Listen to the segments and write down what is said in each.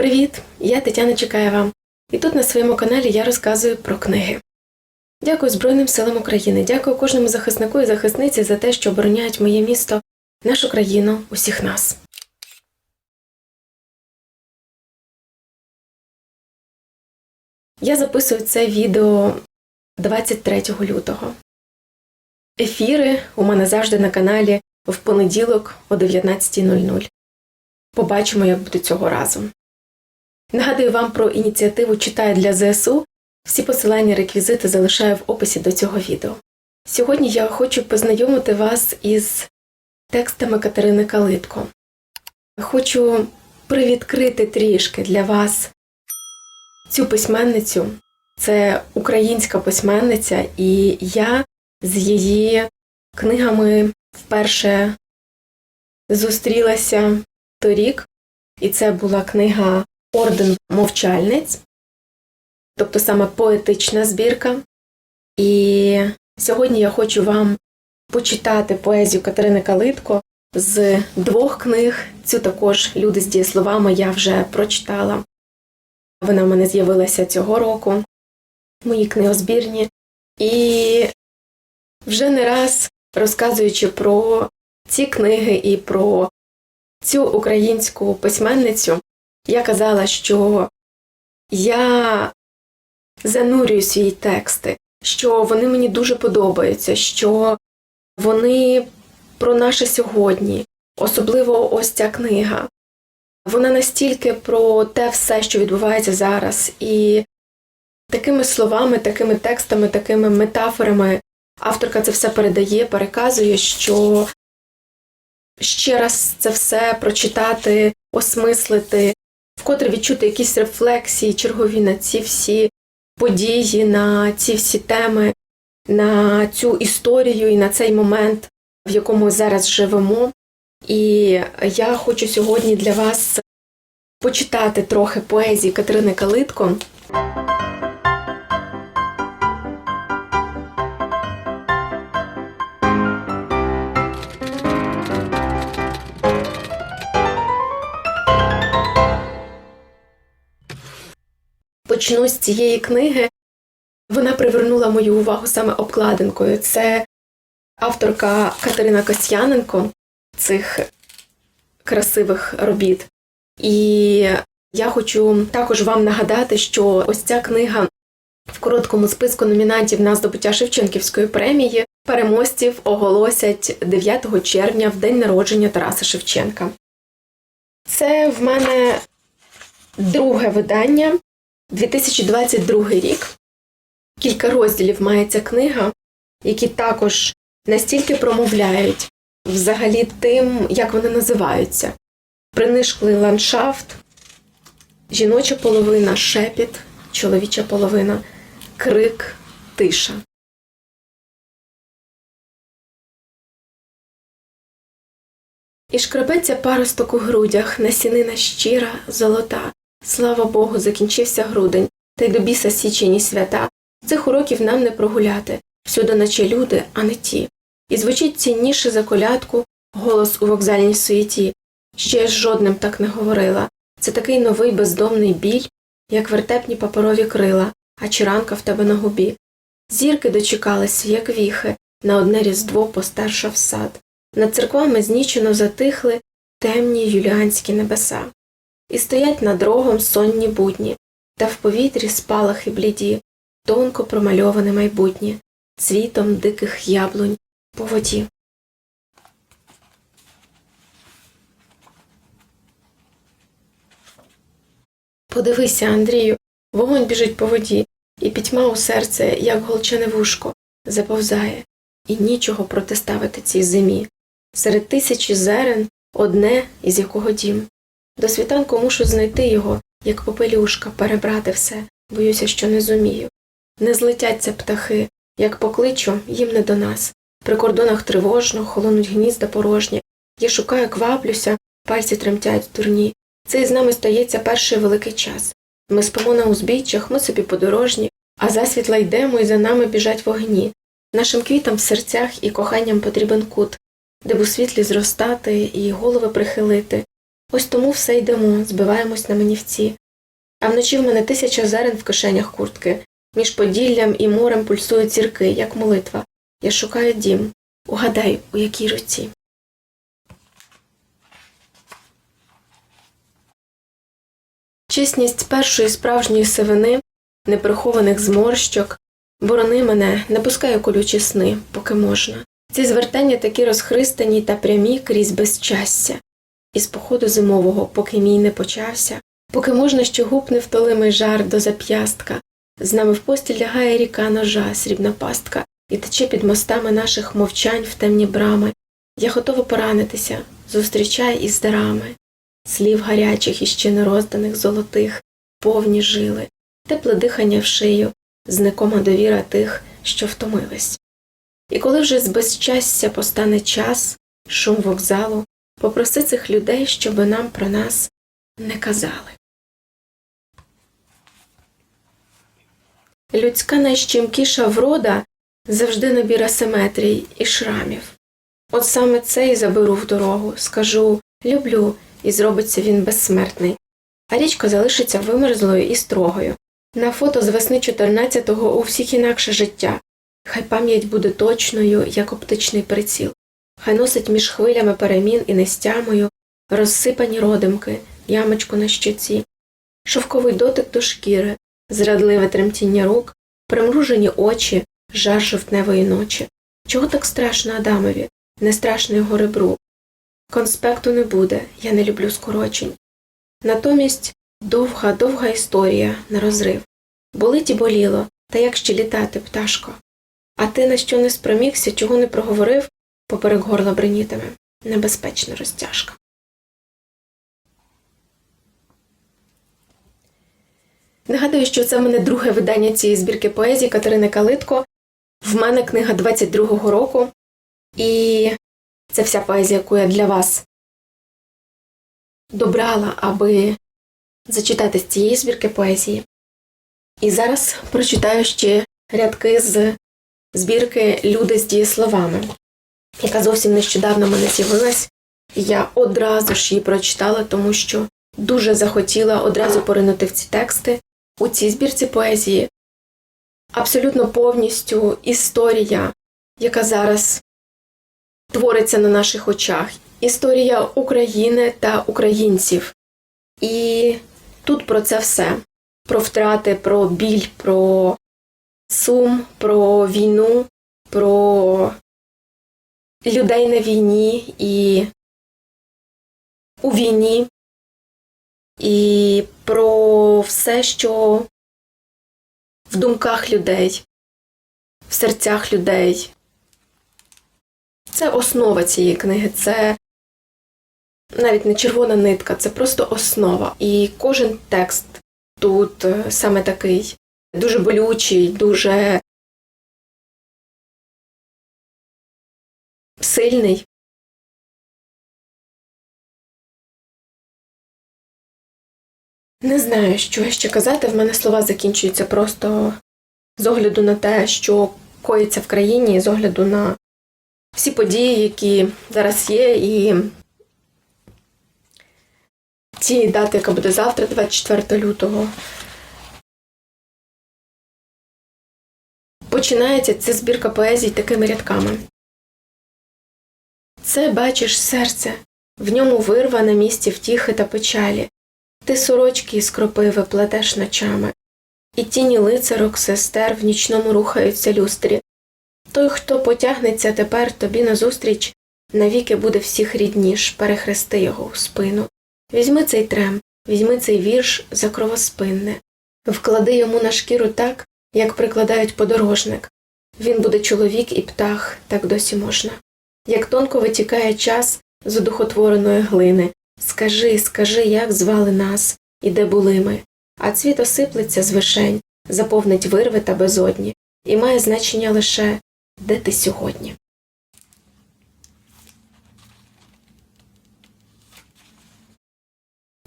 Привіт! Я Тетяна Чекаєва. І тут на своєму каналі я розказую про книги. Дякую Збройним силам України, дякую кожному захиснику і захисниці за те, що обороняють моє місто, нашу країну, усіх нас. Я записую це відео 23 лютого. Ефіри у мене завжди на каналі в понеділок о 19.00. Побачимо, як буде цього разу. Нагадую вам про ініціативу Читаю для ЗСУ. Всі посилання реквізити залишаю в описі до цього відео. Сьогодні я хочу познайомити вас із текстами Катерини Калитко. Хочу привідкрити трішки для вас цю письменницю. Це українська письменниця, і я з її книгами вперше зустрілася торік, і це була книга Орден мовчальниць, тобто саме поетична збірка. І сьогодні я хочу вам почитати поезію Катерини Калитко з двох книг. Цю також люди з дієсловами я вже прочитала. Вона в мене з'явилася цього року, мої книгозбірні. І вже не раз розказуючи про ці книги і про цю українську письменницю, я казала, що я занурюю свої тексти, що вони мені дуже подобаються, що вони про наше сьогодні, особливо ось ця книга. Вона настільки про те все, що відбувається зараз, і такими словами, такими текстами, такими метафорами авторка це все передає, переказує, що ще раз це все прочитати, осмислити, вкотре відчути якісь рефлексії, чергові на ці всі події, на ці всі теми, на цю історію і на цей момент, в якому зараз живемо. І я хочу сьогодні для вас почитати трохи поезії Катерини Калитко. Почну цієї книги. Вона привернула мою увагу саме обкладинкою. Це авторка Катерина Касьяненко цих красивих робіт. І я хочу також вам нагадати, що ось ця книга в короткому списку номінантів на здобуття Шевченківської премії переможців оголосять 9 червня в день народження Тараса Шевченка. Це в мене друге видання. 2022 рік. Кілька розділів має ця книга, які також настільки промовляють взагалі тим, як вони називаються: принишклий ландшафт, жіноча половина, шепіт, чоловіча половина, крик, тиша. І шкрабеться паросток у грудях, насінина щира, золота. Слава Богу, закінчився грудень, та й до біса січені свята. Цих уроків нам не прогуляти, всюди наче люди, а не ті. І звучить цінніше за колядку, голос у вокзальній суєті. Ще я з жодним так не говорила. Це такий новий бездомний біль, як вертепні паперові крила, а чиранка в тебе на губі. Зірки дочекалися, як віхи, на одне різдво постаршав сад. Над церквами знічено затихли темні юліанські небеса і стоять над рогом сонні будні, та в повітрі спалахи бліді, тонко промальоване майбутнє, цвітом диких яблунь по воді. Подивися, Андрію, вогонь біжить по воді, і пітьма у серце, як голчане вушко, заповзає, і нічого протиставити цій зимі. Серед тисячі зерен одне, із якого дім. До світанку мушу знайти його, як попелюшка, перебрати все, боюся, що не зумію. Не злетяться птахи, як покличу, їм не до нас. При кордонах тривожно, холонуть гнізда порожні. Я шукаю, кваплюся, пальці тремтять в дурні. Це із нами стається перший великий час. Ми спимо на узбіччях, ми собі подорожні, а засвітла йдемо і за нами біжать вогні. Нашим квітам в серцях і коханням потрібен кут, де б у світлі зростати і голови прихилити, Ось тому все йдемо, збиваємось на манівці. А вночі в мене тисяча зерен в кишенях куртки. Між Поділлям і морем пульсують зірки, як молитва. Я шукаю дім. Угадай, у якій руці. Чесність першої справжньої сивини, неприхованих зморщок, борони мене, не пускай колючі сни, поки можна. Ці звертання такі розхристані та прямі крізь безчастя. Із походу зимового, поки мій не почався, поки можна ще губ невтолимий жар до зап'ястка, з нами в постіль лягає ріка ножа, срібна пастка, і тече під мостами наших мовчань в темні брами. Я готова поранитися, зустрічай із дарами, слів гарячих і ще не розданих золотих, повні жили, тепле дихання в шию, знакома довіра тих, що втомились. І коли вже з безчастя постане час, шум вокзалу, попроси цих людей, щоби нам про нас не казали. Людська найщемкіша врода завжди набір асиметрій і шрамів. От саме це і заберу в дорогу, скажу люблю, і зробиться він безсмертний. А річка залишиться вимерзлою і строгою. На фото з весни 14-го у всіх інакше життя. Хай пам'ять буде точною, як оптичний приціл. Хай носить між хвилями перемін і нестямою розсипані родимки, ямочку на щоці, шовковий дотик до шкіри, зрадливе тремтіння рук, примружені очі, жар жовтневої ночі. Чого так страшно Адамові, не страшно його ребру? Конспекту не буде, я не люблю скорочень. Натомість довга, довга історія на розрив. Болить і боліло, та як ще літати, пташко. А ти на що не спромігся, чого не проговорив, поперек горла бренітиме. Небезпечна розтяжка. Нагадую, що це в мене друге видання цієї збірки поезії Катерини Калитко. В мене книга 22-го року, і це вся поезія, яку я для вас добрала, аби зачитати з цієї збірки поезії. І зараз прочитаю ще рядки з збірки Люди з дієсловами, яка зовсім нещодавно мене з'явилась. І я одразу ж її прочитала, тому що дуже захотіла одразу поринути в ці тексти. У цій збірці поезії абсолютно повністю історія, яка зараз твориться на наших очах, історія України та українців. І тут про це все: про втрати, про біль, про сум, про війну, про людей на війні і у війні, і про все, що в думках людей, в серцях людей. Це основа цієї книги, це навіть не червона нитка, це просто основа. І кожен текст тут е, саме такий дуже болючий, дуже сильний. Не знаю, що ще казати. В мене слова закінчуються просто з огляду на те, що коїться в країні, з огляду на всі події, які зараз є, і цієї дати, яка буде завтра, 24 лютого. Починається ця збірка поезій такими рядками. Це бачиш серце, в ньому вирва на місці втіхи та печалі. Ти сорочки із кропиви плетеш ночами, і тіні лицарок сестер в нічному рухаються люстрі. Той, хто потягнеться тепер тобі назустріч, навіки буде всіх рідніш, перехрести його у спину. Візьми цей трем, візьми цей вірш за кровоспинне, вклади йому на шкіру так, як прикладають подорожник. Він буде чоловік і птах, так досі можна. Як тонко витікає час з одухотвореної глини, Скажи, скажи, як звали нас і де були ми, а цвіт осиплеться з вишень, заповнить вирви та безодні, і має значення лише де ти сьогодні.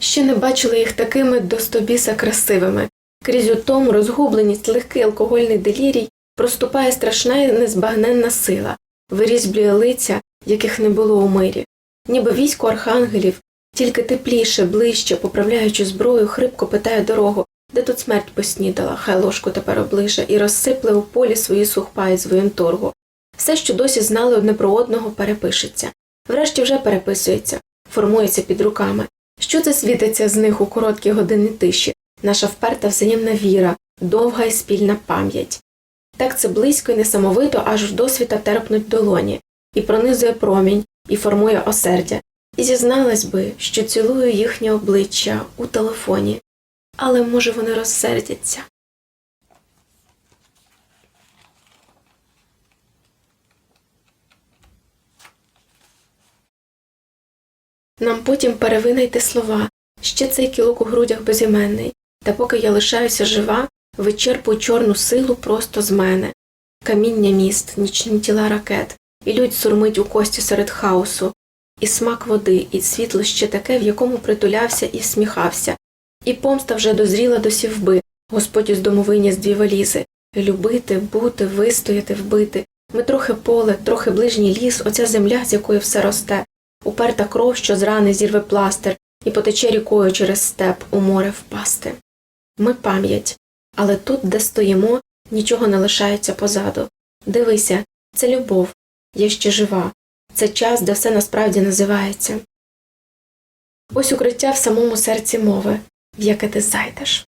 Ще не бачили їх такими до стобіса красивими. Крізь утом розгубленість, легкий алкогольний делірій проступає страшна і незбагненна сила, вирізблює лиця, яких не було у мирі, ніби військо архангелів Тільки тепліше, ближче, поправляючи зброю, хрипко питає дорогу, де тут смерть поснідала, хай ложку тепер оближе, і розсипле у полі свої сухпа із воєнторгу. Все, що досі знали одне про одного, перепишеться. Врешті вже переписується, формується під руками. Що це світиться з них у короткі години тиші, наша вперта взаємна віра, довга і спільна пам'ять. Так це близько і несамовито, аж в досвіта терпнуть долоні, і пронизує промінь, і формує осердя, і зізналась би, що цілую їхнє обличчя у телефоні, але може вони розсердяться. Нам потім перевинайте слова, ще цей кілок у грудях безіменний, та поки я лишаюся жива, вичерпуй чорну силу просто з мене. Каміння міст, нічні тіла ракет, і людь сурмить у кості серед хаосу, і смак води, і світло ще таке, в якому притулявся і всміхався, і помста вже дозріла до сівби, Господь із домовині з дві валізи. Любити, бути, вистояти, вбити. Ми трохи поле, трохи ближній ліс, оця земля, з якої все росте, уперта кров, що з рани зірве пластир, і потече рікою через степ у море впасти. Ми пам'ять, але тут, де стоїмо, нічого не лишається позаду. Дивися, це любов, я ще жива, це час, де все насправді називається. Ось укриття в самому серці мови, в яке ти зайдеш.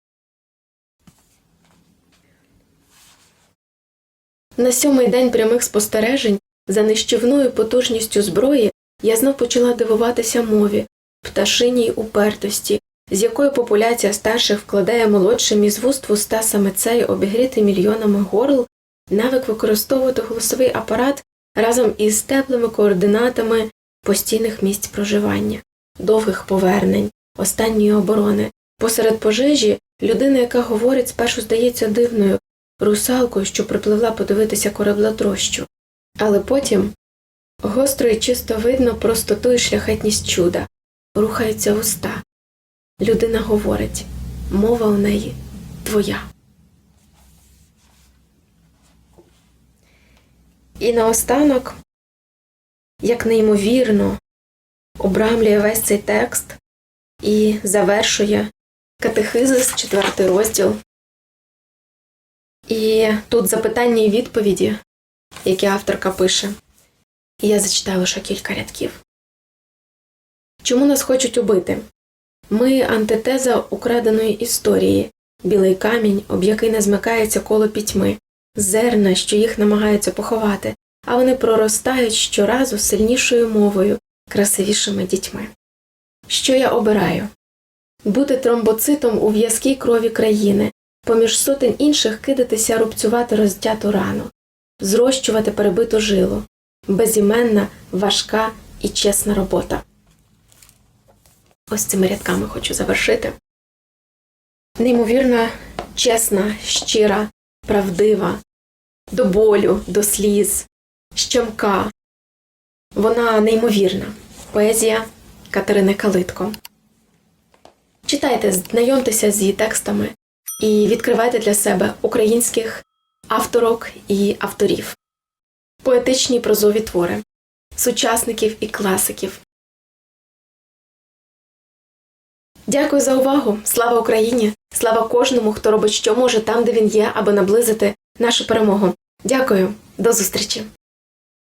На сьомий день прямих спостережень за нищівною потужністю зброї я знов почала дивуватися мові, пташиній упертості, з якої популяція старших вкладає молодшим із вуст в уста саме цей обігрітий мільйонами горл, навик використовувати голосовий апарат разом із теплими координатами постійних місць проживання, довгих повернень, останньої оборони. Посеред пожежі людина, яка говорить, спершу здається дивною, русалкою, що припливла подивитися кораблотрощу. Але потім гостро і чисто видно простоту і шляхетність чуда, рухаються уста. Людина говорить, мова у неї твоя. І наостанок, як неймовірно, обрамлює весь цей текст і завершує катехизис, четвертий розділ. І тут запитання і відповіді, які авторка пише. І я зачитаю лише кілька рядків. Чому нас хочуть убити? Ми антитеза украденої історії, білий камінь, об який не змикається коло пітьми, зерна, що їх намагаються поховати, а вони проростають щоразу сильнішою мовою, красивішими дітьми. Що я обираю? Бути тромбоцитом у в'язкій крові країни, поміж сотень інших кидатися рубцювати роздяту рану, зрощувати перебиту жилу, безіменна, важка і чесна робота. Ось цими рядками хочу завершити. Неймовірно чесна, щира, правдива, до болю, до сліз, щемка. Вона неймовірна. Поезія Катерини Калитко. Читайте, знайомтеся з її текстами і відкривайте для себе українських авторок і авторів, поетичні прозові твори, сучасників і класиків. Дякую за увагу! Слава Україні! Слава кожному, хто робить що може там, де він є, аби наблизити нашу перемогу. Дякую, до зустрічі!